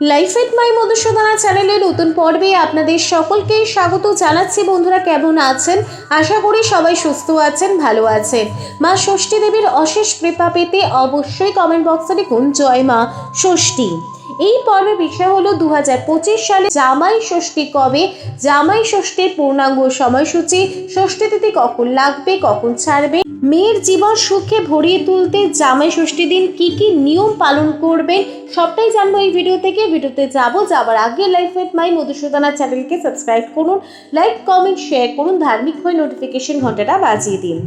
Life এট মাই মধুসূদনা চ্যানেলের নতুন পর্বে আপনাদের সকলকে স্বাগত জানাচ্ছি। বন্ধুরা কেমন আছেন? আশা করি সবাই সুস্থ আছেন, ভালো আছেন। মা ষষ্ঠী দেবীর অশেষ কৃপা পেতে অবশ্যই কমেন্ট বক্সে লিখুন, জয় মা ষষ্ঠী এই পর্বের বিষয় হলো দু হাজার পঁচিশ সালে জামাই ষষ্ঠী কবে? জামাই ষষ্ঠীর পূর্ণাঙ্গ সময়সূচি, ষষ্ঠী তিথি কখন লাগবে, কখন ছাড়বে? মেয়ের জীবন সুখে ভরিয়ে তুলতে জামাই ষষ্ঠী দিন কি কি নিয়ম পালন করবেন, সবটাই জানব এই ভিডিও থেকে। ভিডিওতে যাব যাবার আগে লাইফ উইথ মাই মধুসূদনা চ্যানেলকে সাবস্ক্রাইব করুন লাইক কমেন্ট শেয়ার করুন, ধার্মিক হয়ে নোটিফিকেশন ঘন্টাটা বাজিয়ে দিন।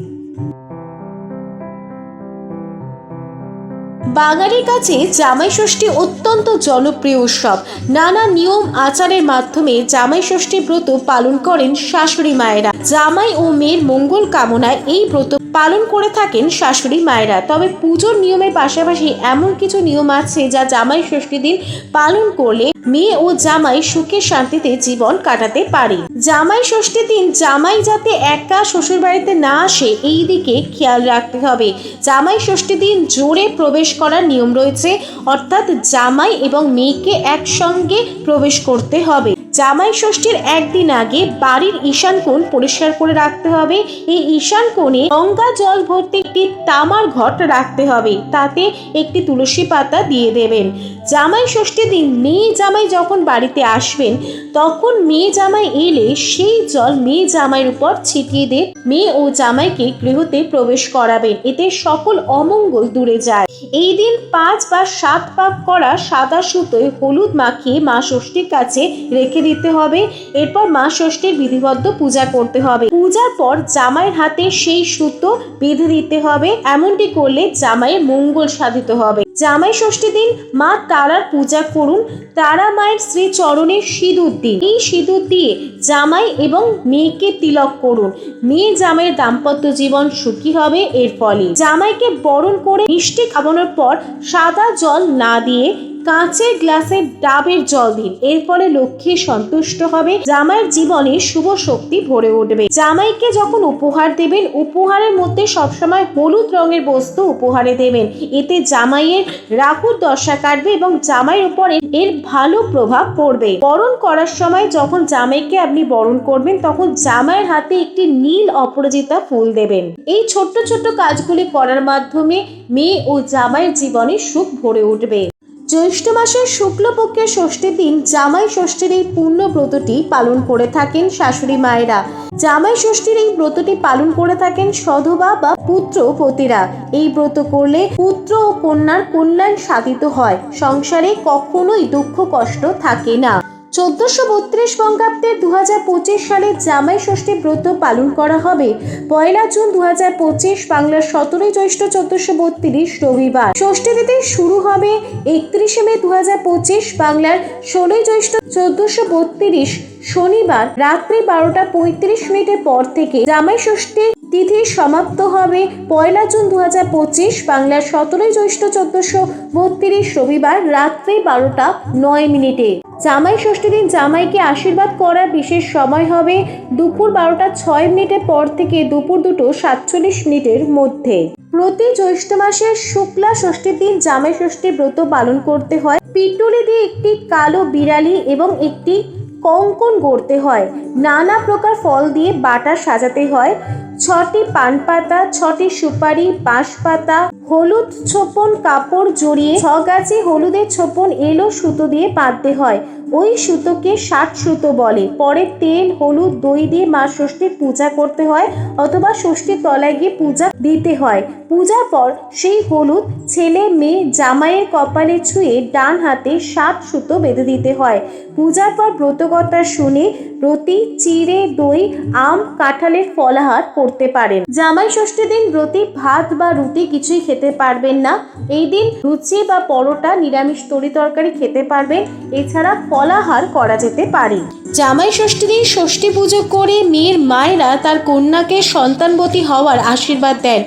বাঙালির কাছে জামাই ষষ্ঠী অত্যন্ত জনপ্রিয় উৎসব। নানা নিয়ম আচারের মাধ্যমে জামাই ষষ্ঠী ব্রত পালন করেন শাশুড়ি মায়েরা। জামাই ও মেয়ের মঙ্গল কামনায় এই ব্রত পালন করে থাকেন শাশুড়ি মায়েরা। তবে পুজোর নিয়মের পাশাপাশি এমন কিছু নিয়ম আছে যা জামাই ষষ্ঠী দিন পালন করলে মেয়ে ও জামাই সুখে শান্তিতে জীবন কাটাতে পারে। জামাই ষষ্ঠীর দিন জামাই যাতে একা শ্বশুর বাড়িতে না আসে, এই দিকে খেয়াল রাখতে হবে। জামাই ষষ্ঠী দিন জোরে প্রবেশ করার নিয়ম রয়েছে, অর্থাৎ জামাই এবং মেয়েকে একসঙ্গে প্রবেশ করতে হবে। জামাই ষষ্ঠীর একদিন আগে বাড়ির ঈশান কোণ পরিষ্কার করে রাখতে হবে। এই ঈশান কোণে গঙ্গা জল ভর্তি একটি তামার ঘট রাখতে হবে। তাতে একটি তুলসী পাতা দিয়ে দেবেন। জামাই ষষ্ঠী দিন মেয়ে জামাই যখন বাড়িতে আসবেন, তখন মেয়ে জামাই এলে সেই জল মেয়ে জামাইয়ের উপর ছিটিয়ে দিয়ে মেয়ে ও জামাইকে গৃহতে প্রবেশ করাবেন। এতে সকল অমঙ্গল দূরে যায়। এই দিন পাঁচ বা সাত পাক করা সাদা সুতোয় হলুদ মাখিয়ে মা ষষ্ঠীর কাছে রেখে দিতে হবে। এরপর মা ষষ্ঠীর বিধিবদ্ধ পূজা করতে হবে। পূজার পর জামাইয়ের হাতে সেই সুতো বেঁধে দিতে হবে। এমনটি করলে জামাইয়ের মঙ্গল সাধিত হবে। জামাই ষষ্ঠী দিন মা তারার পূজা করুন। তারা মায়ের শ্রী চরণে সিঁদুর দিন। এই সিঁদুর দিয়ে জামাই এবং মেয়েকে তিলক করুন। মেয়ে জামাইয়ের দাম্পত্য জীবন সুখী হবে, এর ফলে জামাইকে বরণ করে মিষ্টি খাওয়ানোর পর সাদা জল না দিয়ে কাঁচের গ্লাসে ডাবের জল দিন। এর ফলে লক্ষ্মী সন্তুষ্ট হবে। জামাইয়ের জীবনে শুভ শক্তি ভরে উঠবে। জামাইকে যখন উপহার দেবেন, উপহারের মধ্যে সবসময় হলুদ রঙের বস্তু উপহারে দেবেন। এতে জামাইয়ের রাহুর দশা কাটবে এবং জামাইয়ের উপরে এর ভালো প্রভাব পড়বে। বরণ করার সময় যখন জামাইকে আপনি বরণ করবেন, তখন জামাইয়ের হাতে একটি নীল অপরাজিতা ফুল দেবেন। এই ছোট্ট ছোট্ট কাজগুলি করার মাধ্যমে মেয়ে ও জামাইয়ের জীবনে সুখ ভরে উঠবে। জ্যৈষ্ঠ মাসের শুক্লপক্ষের ষষ্ঠীর দিন জামাই ষষ্ঠীর এই পূর্ণ ব্রতটি পালন করে থাকেন শাশুড়ি মায়েরা। জামাই ষষ্ঠীর এই ব্রতটি পালন করে থাকেন সধবা বা পুত্র পতিরা। এই ব্রত করলে পুত্র ও কন্যার কল্যাণ সাধিত হয়। সংসারে কখনোই দুঃখ কষ্ট থাকে না। চোদ্দশো বত্রিশ বঙ্গাব্দে দু হাজার পঁচিশ সালে জামাই ষষ্ঠী ব্রত পালন করা হবে। পয়লা জুন দু হাজার পঁচিশ বাংলার সতেরোই জ্যৈষ্ঠ চোদ্দশো বত্রিশ রবিবার। ষষ্ঠী তিথি শুরু হবে একত্রিশে মে দু হাজার পঁচিশ বাংলার ষোলোই জ্যৈষ্ঠ চোদ্দশো বত্রিশ শনিবার রাত্রি বারোটা পঁয়ত্রিশ মিনিটের পর থেকে জামাই ষষ্ঠী তিথি সমাপ্ত হবে। পয়লা জুন দু হাজার পঁচিশ, বাংলার সতেরোই জ্যৈষ্ঠ চোদ্দশো বত্রিশ রবিবার রাত্রি বারোটা নয় মিনিটে। জামাই ষষ্ঠী দিন জামাইকে আশীর্বাদ করার বিশেষ সময় হবে দুপুর বারোটা ছয় মিনিটের পর থেকে দুপুর দুটো সাতচল্লিশ মিনিটের মধ্যে। প্রতি জ্যৈষ্ঠ মাসের শুক্লা ষষ্ঠীর দিন জামাই ষষ্ঠী ব্রত পালন করতে হয়। পিটুলি দিয়ে একটি কালো বিড়ালি এবং একটি কঙ্কন গড়তে হয়। নানা প্রকার ফল দিয়ে বাটা সাজাতে হয়। ছটি পান পাতা ছটি সুপারি বাঁশ পাতা হলুদ ছোপন কাপড় জড়িয়ে ছ গাছে হলুদের ছোপন এলো সুতো দিয়ে বাঁধতে হয়। ওই সুতোকে ষাট সুতো বলে। পরে তেল, হলুদ, দই দিয়ে মা ষষ্ঠীর পূজা করতে হয় অথবা ষষ্ঠীর তলায় গিয়ে পূজা দিতে হয়। পূজার পর সেই হলুদ ছেলে, মেয়ে জামাইয়ের কপালে ছুঁয়ে ডান হাতে সাত সুতো বেঁধে দিতে হয়। পূজার পর ব্রতকথা শুনে ব্রতী চিড়ে, দই, আম, কাঁঠালের ফলাহার করতে পারেন। জামাই ষষ্ঠী দিন ব্রতী ভাত বা রুটি কিছুই খেতে পারবেন না। এই দিন লুচি বা পরোটা নিরামিষ তরি তরকারি খেতে পারবেন। এছাড়া ফলাহার করা যেতে পারে। জামাই ষষ্ঠী দিন ষষ্ঠী পুজো করে মেয়ের মায়েরা তার কন্যাকে সন্তানবতী হওয়ার আশীর্বাদ দেন।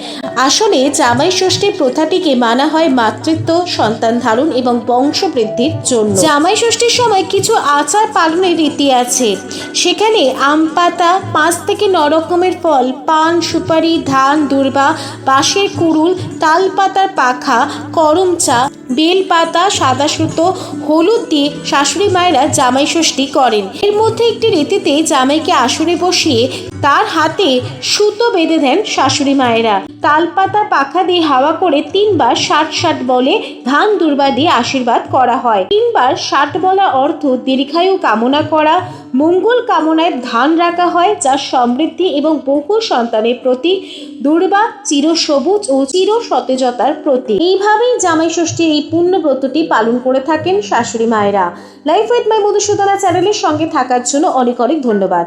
আসলে জামাই ষষ্ঠী প্রথাটিকে মানা হয় মাতৃত্ব, সন্তান ধারণ এবং বংশবৃদ্ধির জন্য। জামাই ষষ্ঠীর সময় কিছু আচার পালনের রীতি আছে। সেখানে আম পাতা, পাঁচ থেকে ন রকমের ফল, পান, সুপারি, ধান, দুর্বা, বাঁশের কুড়ুল, তাল পাতার পাখা, করম চা, বেল পাতা, সাদা সুতো, হলুদ দিয়ে শাশুড়ি মায়েরা জামাই ষষ্ঠী করেন। এর মধ্যে একটি রীতিতে জামাইকে আসরে বসিয়ে তার হাতে সুতো বেঁধে দেন শাশুড়ি মায়েরা। তালপাতা পাখা দিয়ে হাওয়া করে তিনবার ষাট ষাট বলে ধান দুর্বা দিয়ে আশীর্বাদ করা হয়। তিনবার ষাট বলা অর্থ দীর্ঘায়ু কামনা করা, মঙ্গল কামনায় ধান রাখা হয় যা সমৃদ্ধি এবং বহু সন্তানের প্রতি। দুর্বা চির সবুজ ও চির সতেজতার প্রতীক। এইভাবেই জামাই ষষ্ঠীর এই পূর্ণ ব্রতটি পালন করে থাকেন শাশুড়ি মায়েরা। লাইফ উইথ মাই মধুসূদনা চ্যানেলের সঙ্গে থাকার জন্য অনেক অনেক ধন্যবাদ।